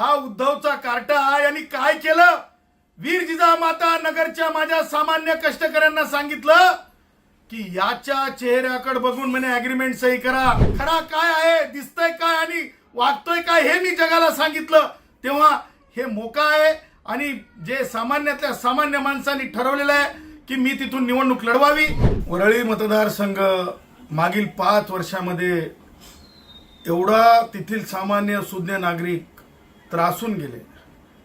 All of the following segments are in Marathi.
हा उद्धवचा कार्टा यांनी काय केलं? वीर जिजामाता नगरच्या माझ्या सामान्य कष्टकऱ्यांना सांगितलं की याच्या चेहऱ्याकडे बघून म्हणे अग्रीमेंट सही करा. खरा काय आहे दिसतंय काय आणि वागतोय काय हे मी जगाला सांगितलं. तेव्हा हे मोका आहे आणि जे सामान्यातल्या सामान्य माणसांनी ठरवलेलं आहे की मी तिथून निवडणूक लढवावी. वरळी मतदारसंघ मागील पाच वर्षामध्ये एवढा तेथील सामान्य सुज्ञ नागरिक त्रासून गेले.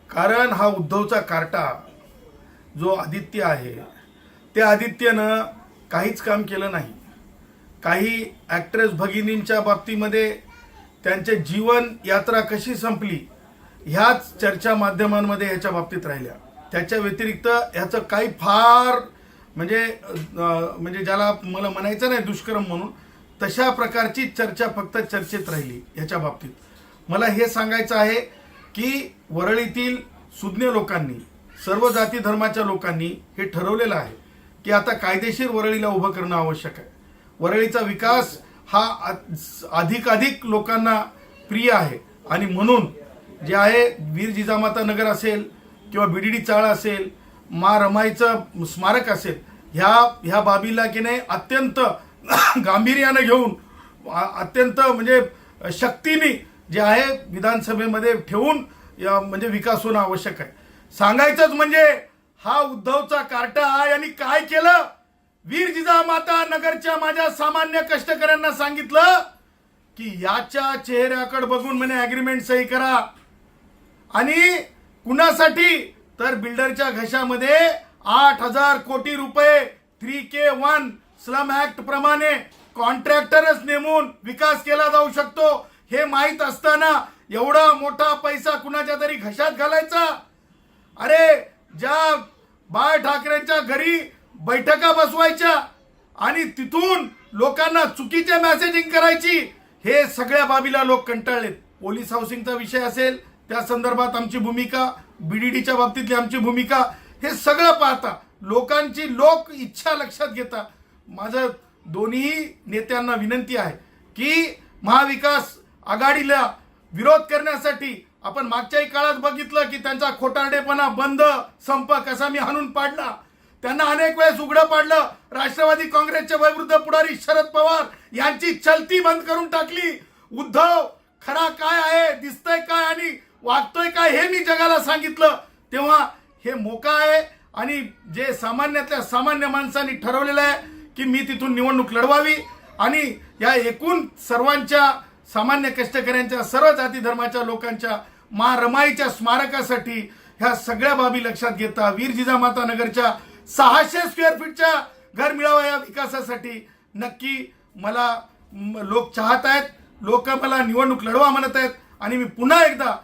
कारण हा उद्धवचा कार्टा जो आदित्य आहे त्या आदित्यनं काहीच काम केलं नाही. काही ॲक्ट्रेस भगिनींच्या बाबतीमध्ये त्यांचे जीवन यात्रा कशी संपली ह्याच चर्चा माध्यमांमध्ये ह्याच्या बाबतीत राहिल्या. त्याच्या व्यतिरिक्त ह्याचं काही फार म्हणजे म्हणजे ज्याला मला म्हणायचं नाही दुष्कर्म म्हणून तशा प्रकारची चर्चा फक्त चर्चेत राहिली ह्याच्या बाबतीत. मला हे सांगायचं आहे की वरळीतील सुज्ञ लोकांनी सर्व जाती धर्माच्या लोकांनी हे ठरवलेलं आहे की आता कायदेशीर वरळीला उभं करणं आवश्यक आहे. वरळीचा विकास हा अधिकाधिक लोकांना प्रिय आहे आणि म्हणून जे आहे वीर जिजामाता नगर असेल किंवा बीडीडी चाळ असेल मा रमाईचं स्मारक असेल ह्या ह्या बाबीला की नाही अत्यंत गांभीर्यानं घेऊन अत्यंत म्हणजे शक्तीने जे आहे विधानसभेमध्ये ठेवून म्हणजे विकास होणं आवश्यक आहे. सांगायचंच म्हणजे हा उद्धवचा कार्टा यांनी काय केलं? वीर जिजामाता नगरच्या माझ्या सामान्य कष्टकऱ्यांना सांगितलं की याच्या चेहऱ्याकडे बघून म्हणे अग्रीमेंट सही करा. आणि कुणासाठी? तर बिल्डरच्या घशामध्ये आठ हजार कोटी रुपये three K one slum act प्रमाणे कॉन्ट्रॅक्टरच नेमून विकास केला जाऊ शकतो. हे माहीत असताना एवढा मोठा पैसा कुणाच्या तरी घशात घालायचा? अरे ज्या बाळ ठाकरेंच्या घरी बैठका बसवायच्या आणि तिथून लोकांना चुकीचे मेसेजिंग करायची हे सगळ्या बाबीला लोक कंटाळलेत. पोलीस हाऊसिंगचा विषय असेल त्या संदर्भात आमची भूमिका बीडीडीच्या बाबतीतली आमची भूमिका हे सगळं पाहता लोकांची लोक इच्छा लक्षात घेता. माझं दोन्ही नेत्यांना विनंती आहे की महाविकास आघाडीला विरोध करण्यासाठी आपण मागच्याही काळात बघितलं की त्यांचा खोटारडेपणा बंद संप कसा मी हाणून पाडला. त्यांना अनेक वेळेस उघडं पाडलं. राष्ट्रवादी काँग्रेसचे वयवृद्ध पुढारी शरद पवार यांची चलती बंद करून टाकली. उद्धव खरा काय आहे दिसतंय काय आणि वागतोय काय हे मी जगाला सांगितलं. तेव्हा हे मोका आहे आणि जे सामान्यातल्या सामान्य माणसांनी ठरवलेलं आहे की मी तिथून निवडणूक लढवावी आणि या एकूण सर्वांच्या सामान्य कष्टकऱ्यांच्या सर्व जाती धर्माच्या लोकांच्या मा रमाईच्या स्मारकासाठी ह्या सगळ्या बाबी लक्षात घेता वीर जिजामाता नगरच्या सहाशे स्क्वेअर फीटच्या घर मिळावा या विकासासाठी नक्की मला लोक चाहत आहेत. लोक मला निवडणूक लढवा म्हणत आहेत. आणि मी पुन्हा एकदा